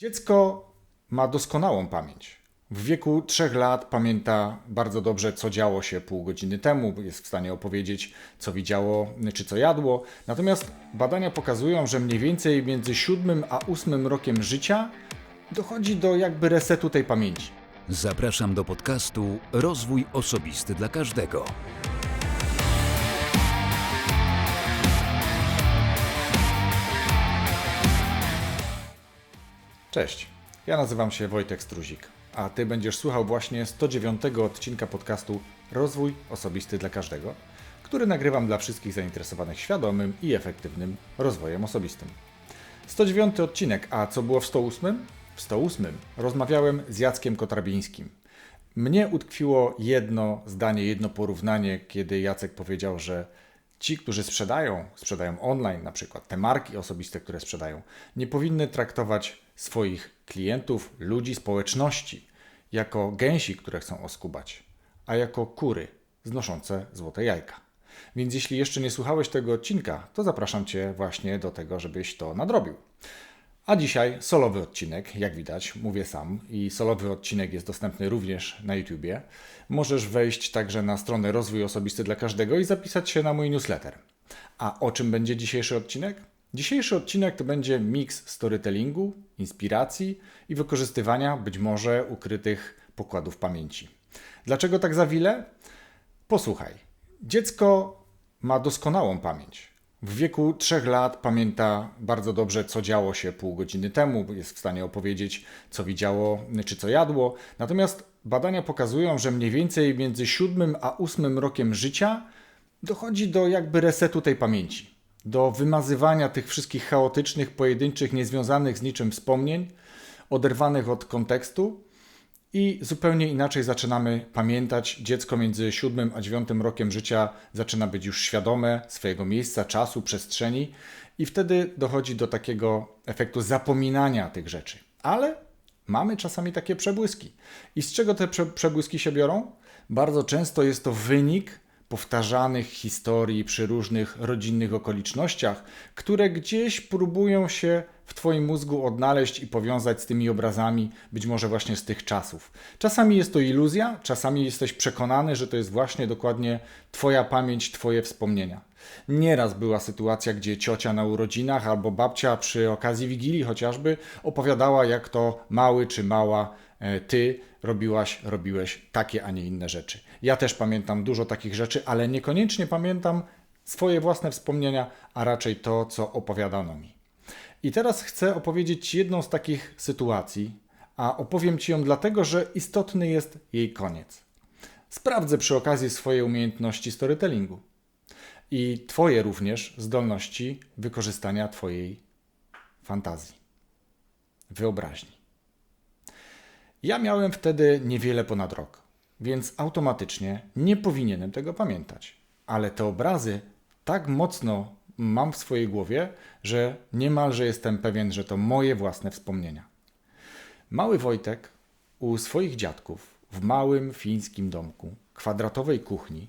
Dziecko ma doskonałą pamięć. W wieku 3 lat pamięta bardzo dobrze, co działo się pół godziny temu, jest w stanie opowiedzieć, co widziało czy co jadło. Natomiast badania pokazują, że mniej więcej między 7 a 8 rokiem życia dochodzi do jakby resetu tej pamięci. Zapraszam do podcastu Rozwój Osobisty dla Każdego. Cześć, ja nazywam się Wojtek Struzik, a Ty będziesz słuchał właśnie 109 odcinka podcastu Rozwój Osobisty dla Każdego, który nagrywam dla wszystkich zainteresowanych świadomym i efektywnym rozwojem osobistym. 109 odcinek, a co było w 108? W 108 rozmawiałem z Jackiem Kotrabińskim. Mnie utkwiło jedno zdanie, jedno porównanie, kiedy Jacek powiedział, że ci, którzy sprzedają, sprzedają online na przykład, te marki osobiste, które sprzedają, nie powinny traktować swoich klientów, ludzi, społeczności jako gęsi, które chcą oskubać, a jako kury znoszące złote jajka. Więc jeśli jeszcze nie słuchałeś tego odcinka, to zapraszam Cię właśnie do tego, żebyś to nadrobił. A dzisiaj solowy odcinek, jak widać, mówię sam i solowy odcinek jest dostępny również na YouTubie. Możesz wejść także na stronę Rozwój Osobisty dla Każdego i zapisać się na mój newsletter. A o czym będzie dzisiejszy odcinek? Dzisiejszy odcinek to będzie miks storytellingu, inspiracji i wykorzystywania być może ukrytych pokładów pamięci. Dlaczego tak za wiele? Posłuchaj. Dziecko ma doskonałą pamięć. W wieku 3 lat pamięta bardzo dobrze, co działo się pół godziny temu, jest w stanie opowiedzieć, co widziało czy co jadło. Natomiast badania pokazują, że mniej więcej między 7 a 8 rokiem życia dochodzi do jakby resetu tej pamięci, do wymazywania tych wszystkich chaotycznych, pojedynczych, niezwiązanych z niczym wspomnień, oderwanych od kontekstu i zupełnie inaczej zaczynamy pamiętać. Dziecko między 7 a 9 rokiem życia zaczyna być już świadome swojego miejsca, czasu, przestrzeni, i wtedy dochodzi do takiego efektu zapominania tych rzeczy. Ale mamy czasami takie przebłyski. I z czego te prze przebłyski się biorą? Bardzo często jest to wynik powtarzanych historii przy różnych rodzinnych okolicznościach, które gdzieś próbują się w Twoim mózgu odnaleźć i powiązać z tymi obrazami, być może właśnie z tych czasów. Czasami jest to iluzja, czasami jesteś przekonany, że to jest właśnie dokładnie Twoja pamięć, Twoje wspomnienia. Nieraz była sytuacja, gdzie ciocia na urodzinach albo babcia przy okazji wigilii chociażby opowiadała, jak to mały czy mała e, ty robiłaś, robiłeś takie, a nie inne rzeczy. Ja też pamiętam dużo takich rzeczy, ale niekoniecznie pamiętam swoje własne wspomnienia, a raczej to, co opowiadano mi. I teraz chcę opowiedzieć Ci jedną z takich sytuacji, a opowiem Ci ją dlatego, że istotny jest jej koniec. Sprawdzę przy okazji swoje umiejętności storytellingu i Twoje również zdolności wykorzystania Twojej fantazji, wyobraźni. Ja miałem wtedy niewiele ponad rok, więc automatycznie nie powinienem tego pamiętać. Ale te obrazy tak mocno mam w swojej głowie, że niemalże jestem pewien, że to moje własne wspomnienia. Mały Wojtek u swoich dziadków w małym fińskim domku, kwadratowej kuchni,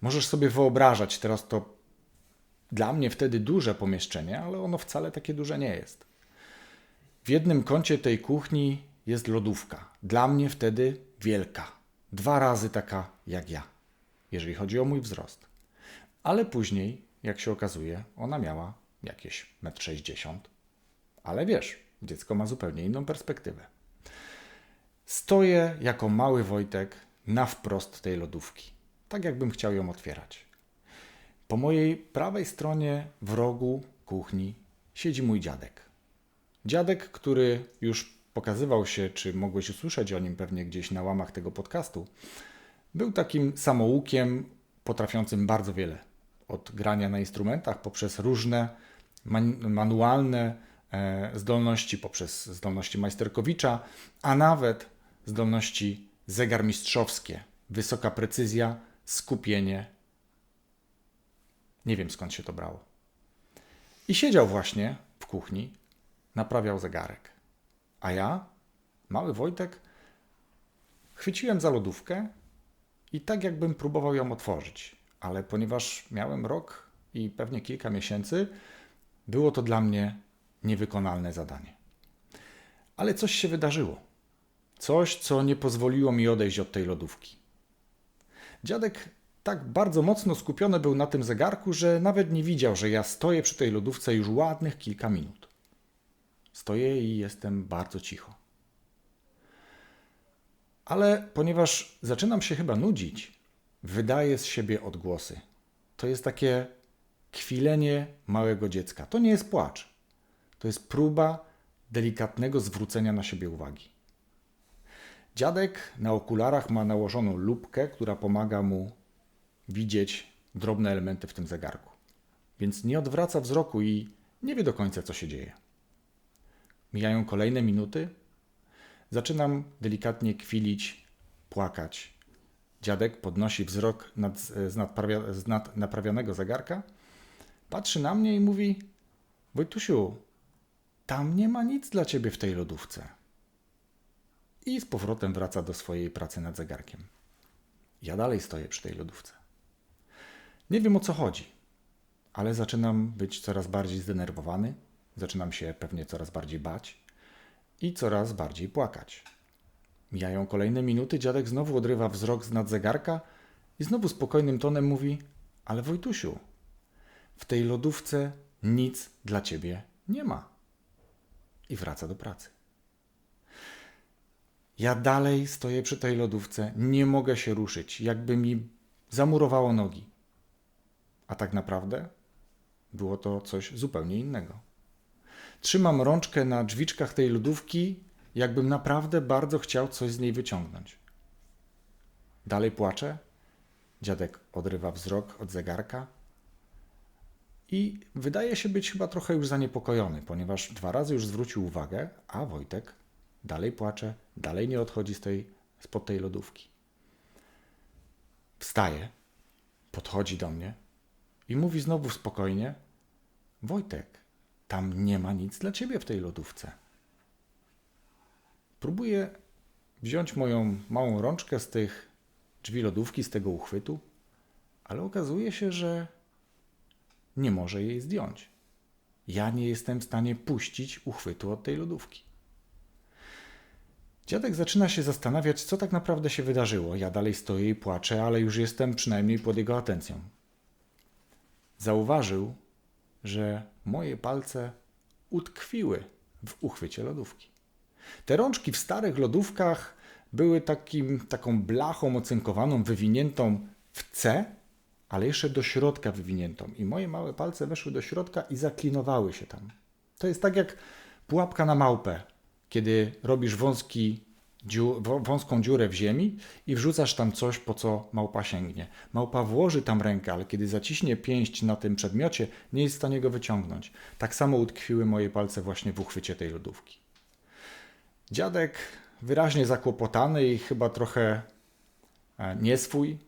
możesz sobie wyobrażać, teraz to dla mnie wtedy duże pomieszczenie, ale ono wcale takie duże nie jest. W jednym kącie tej kuchni jest lodówka. Dla mnie wtedy wielka. Dwa razy taka jak ja, jeżeli chodzi o mój wzrost. Ale później, jak się okazuje, ona miała jakieś 1,60 m. Ale wiesz, dziecko ma zupełnie inną perspektywę. Stoję jako mały Wojtek na wprost tej lodówki, tak jakbym chciał ją otwierać. Po mojej prawej stronie w rogu kuchni siedzi mój dziadek. Dziadek, który już pokazywał się, czy mogłeś usłyszeć o nim pewnie gdzieś na łamach tego podcastu, był takim samoukiem potrafiącym bardzo wiele. Od grania na instrumentach poprzez różne man manualne e, zdolności, poprzez zdolności majsterkowicza, a nawet zdolności zegarmistrzowskie. Wysoka precyzja, skupienie. Nie wiem skąd się to brało. I siedział właśnie w kuchni, naprawiał zegarek. A ja, mały Wojtek, chwyciłem za lodówkę i tak jakbym próbował ją otworzyć. Ale ponieważ miałem rok i pewnie kilka miesięcy, było to dla mnie niewykonalne zadanie. Ale coś się wydarzyło. Coś, co nie pozwoliło mi odejść od tej lodówki. Dziadek tak bardzo mocno skupiony był na tym zegarku, że nawet nie widział, że ja stoję przy tej lodówce już ładnych kilka minut. Stoję i jestem bardzo cicho. Ale ponieważ zaczynam się chyba nudzić, wydaję z siebie odgłosy. To jest takie kwilenie małego dziecka. To nie jest płacz. To jest próba delikatnego zwrócenia na siebie uwagi. Dziadek na okularach ma nałożoną lupkę, która pomaga mu widzieć drobne elementy w tym zegarku. Więc nie odwraca wzroku i nie wie do końca, co się dzieje. Mijają kolejne minuty. Zaczynam delikatnie kwilić, płakać. Dziadek podnosi wzrok nad, z, nadprawia, z nad naprawianego zegarka, patrzy na mnie i mówi: Wojtusiu, tam nie ma nic dla ciebie w tej lodówce. I z powrotem wraca do swojej pracy nad zegarkiem. Ja dalej stoję przy tej lodówce. Nie wiem o co chodzi, ale zaczynam być coraz bardziej zdenerwowany, zaczynam się pewnie coraz bardziej bać i coraz bardziej płakać. Mijają kolejne minuty, dziadek znowu odrywa wzrok z nad zegarka i znowu spokojnym tonem mówi: Ale Wojtusiu, w tej lodówce nic dla ciebie nie ma. I wraca do pracy. Ja dalej stoję przy tej lodówce, nie mogę się ruszyć, jakby mi zamurowało nogi. A tak naprawdę było to coś zupełnie innego. Trzymam rączkę na drzwiczkach tej lodówki, jakbym naprawdę bardzo chciał coś z niej wyciągnąć. Dalej płaczę. Dziadek odrywa wzrok od zegarka i wydaje się być chyba trochę już zaniepokojony, ponieważ dwa razy już zwrócił uwagę, a Wojtek dalej płacze, dalej nie odchodzi z tej, spod tej lodówki. Wstaje, podchodzi do mnie i mówi znowu spokojnie: Wojtek, tam nie ma nic dla ciebie w tej lodówce. Próbuję wziąć moją małą rączkę z tych drzwi lodówki, z tego uchwytu, ale okazuje się, że nie może jej zdjąć. Ja nie jestem w stanie puścić uchwytu od tej lodówki. Dziadek zaczyna się zastanawiać, co tak naprawdę się wydarzyło. Ja dalej stoję i płaczę, ale już jestem przynajmniej pod jego atencją. Zauważył, że moje palce utkwiły w uchwycie lodówki. Te rączki w starych lodówkach były takim, taką blachą ocynkowaną, wywiniętą w C, ale jeszcze do środka wywiniętą. I moje małe palce weszły do środka i zaklinowały się tam. To jest tak jak pułapka na małpę, kiedy robisz wąski, dziu, wąską dziurę w ziemi i wrzucasz tam coś, po co małpa sięgnie. Małpa włoży tam rękę, ale kiedy zaciśnie pięść na tym przedmiocie, nie jest w stanie go wyciągnąć. Tak samo utkwiły moje palce właśnie w uchwycie tej lodówki. Dziadek, wyraźnie zakłopotany i chyba trochę e, nieswój,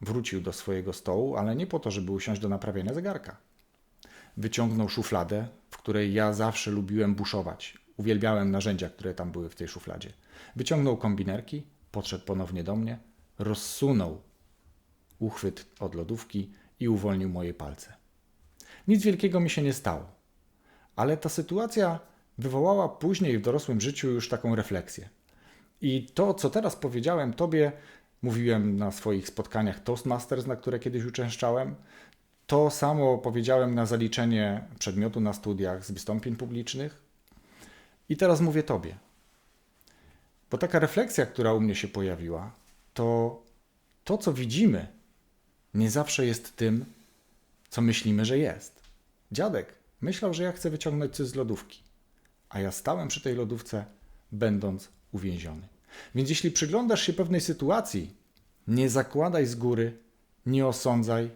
wrócił do swojego stołu, ale nie po to, żeby usiąść do naprawienia zegarka. Wyciągnął szufladę, w której ja zawsze lubiłem buszować. Uwielbiałem narzędzia, które tam były w tej szufladzie. Wyciągnął kombinerki, podszedł ponownie do mnie, rozsunął uchwyt od lodówki i uwolnił moje palce. Nic wielkiego mi się nie stało, ale ta sytuacja wywołała później w dorosłym życiu już taką refleksję. I to, co teraz powiedziałem Tobie, mówiłem na swoich spotkaniach Toastmasters, na które kiedyś uczęszczałem. To samo powiedziałem na zaliczenie przedmiotu na studiach z wystąpień publicznych. I teraz mówię Tobie. Bo taka refleksja, która u mnie się pojawiła, to to, co widzimy, nie zawsze jest tym, co myślimy, że jest. Dziadek myślał, że ja chcę wyciągnąć coś z lodówki, a ja stałem przy tej lodówce, będąc uwięziony. Więc jeśli przyglądasz się pewnej sytuacji, nie zakładaj z góry, nie osądzaj,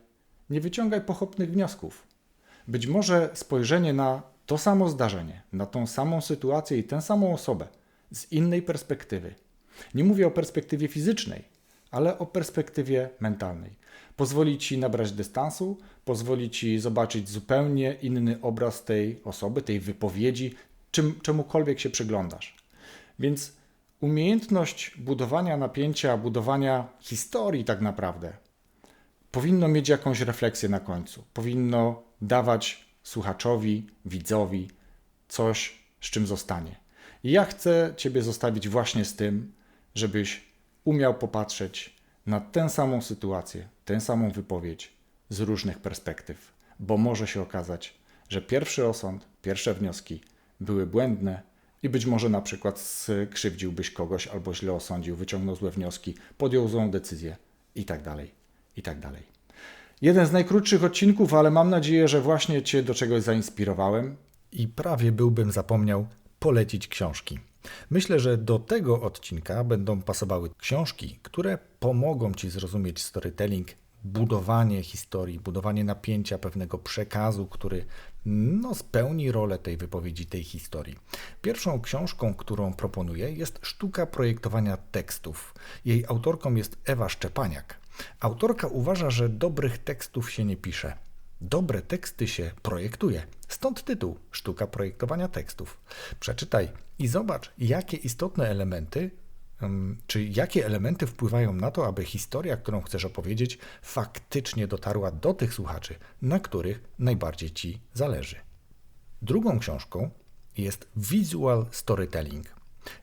nie wyciągaj pochopnych wniosków. Być może spojrzenie na to samo zdarzenie, na tą samą sytuację i tę samą osobę z innej perspektywy. Nie mówię o perspektywie fizycznej, ale o perspektywie mentalnej. Pozwoli ci nabrać dystansu, pozwoli ci zobaczyć zupełnie inny obraz tej osoby, tej wypowiedzi, czym, czemukolwiek się przyglądasz. Więc umiejętność budowania napięcia, budowania historii tak naprawdę powinno mieć jakąś refleksję na końcu. Powinno dawać słuchaczowi, widzowi coś, z czym zostanie. Ja chcę Ciebie zostawić właśnie z tym, żebyś umiał popatrzeć na tę samą sytuację, tę samą wypowiedź z różnych perspektyw, bo może się okazać, że pierwszy osąd, pierwsze wnioski były błędne i być może na przykład skrzywdziłbyś kogoś albo źle osądził, wyciągnął złe wnioski, podjął złą decyzję i tak dalej, i tak dalej. Jeden z najkrótszych odcinków, ale mam nadzieję, że właśnie Cię do czegoś zainspirowałem i prawie byłbym zapomniał polecić książki. Myślę, że do tego odcinka będą pasowały książki, które pomogą Ci zrozumieć storytelling, budowanie historii, budowanie napięcia, pewnego przekazu, który no, spełni rolę tej wypowiedzi, tej historii. Pierwszą książką, którą proponuję, jest Sztuka projektowania tekstów. Jej autorką jest Ewa Szczepaniak. Autorka uważa, że dobrych tekstów się nie pisze. Dobre teksty się projektuje. Stąd tytuł Sztuka projektowania tekstów. Przeczytaj i zobacz, jakie istotne elementy, czy jakie elementy wpływają na to, aby historia, którą chcesz opowiedzieć, faktycznie dotarła do tych słuchaczy, na których najbardziej ci zależy. Drugą książką jest Visual Storytelling.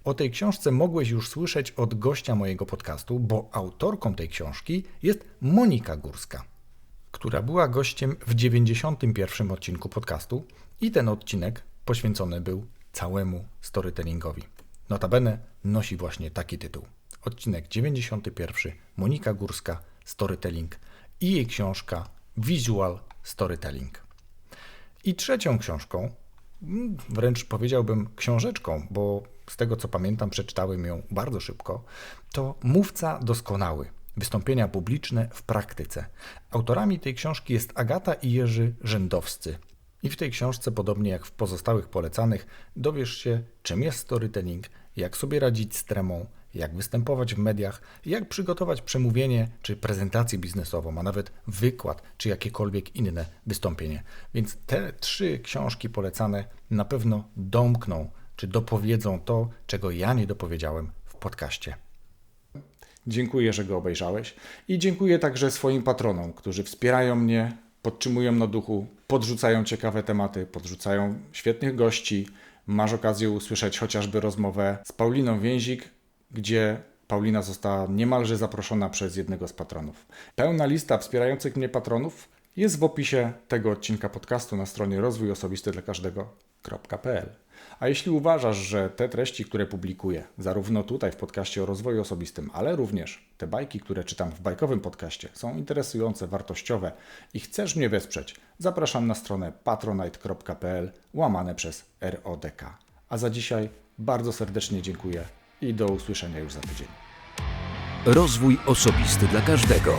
O tej książce mogłeś już słyszeć od gościa mojego podcastu, bo autorką tej książki jest Monika Górska, która była gościem w 91 odcinku podcastu i ten odcinek poświęcony był całemu storytellingowi. Notabene nosi właśnie taki tytuł. Odcinek 91 Monika Górska Storytelling i jej książka Visual Storytelling. I trzecią książką, mm, wręcz powiedziałbym książeczką, bo z tego co pamiętam, przeczytałem ją bardzo szybko, to Mówca Doskonały. Wystąpienia publiczne w praktyce. Autorami tej książki jest Agata i Jerzy Rzędowscy. I w tej książce, podobnie jak w pozostałych polecanych, dowiesz się, czym jest storytelling, jak sobie radzić z tremą, jak występować w mediach, jak przygotować przemówienie czy prezentację biznesową, a nawet wykład czy jakiekolwiek inne wystąpienie. Więc te trzy książki polecane na pewno domkną czy dopowiedzą to, czego ja nie dopowiedziałem w podcaście. Dziękuję, że go obejrzałeś i dziękuję także swoim patronom, którzy wspierają mnie, podtrzymują na duchu, podrzucają ciekawe tematy, podrzucają świetnych gości. Masz okazję usłyszeć chociażby rozmowę z Pauliną Więzik, gdzie Paulina została niemalże zaproszona przez jednego z patronów. Pełna lista wspierających mnie patronów jest w opisie tego odcinka podcastu na stronie rozwój osobisty dla każdego.pl. A jeśli uważasz, że te treści, które publikuję, zarówno tutaj w podcaście o rozwoju osobistym, ale również te bajki, które czytam w bajkowym podcaście, są interesujące, wartościowe i chcesz mnie wesprzeć, zapraszam na stronę patronite.pl łamane przez RODK. A za dzisiaj bardzo serdecznie dziękuję i do usłyszenia już za tydzień. Rozwój osobisty dla każdego.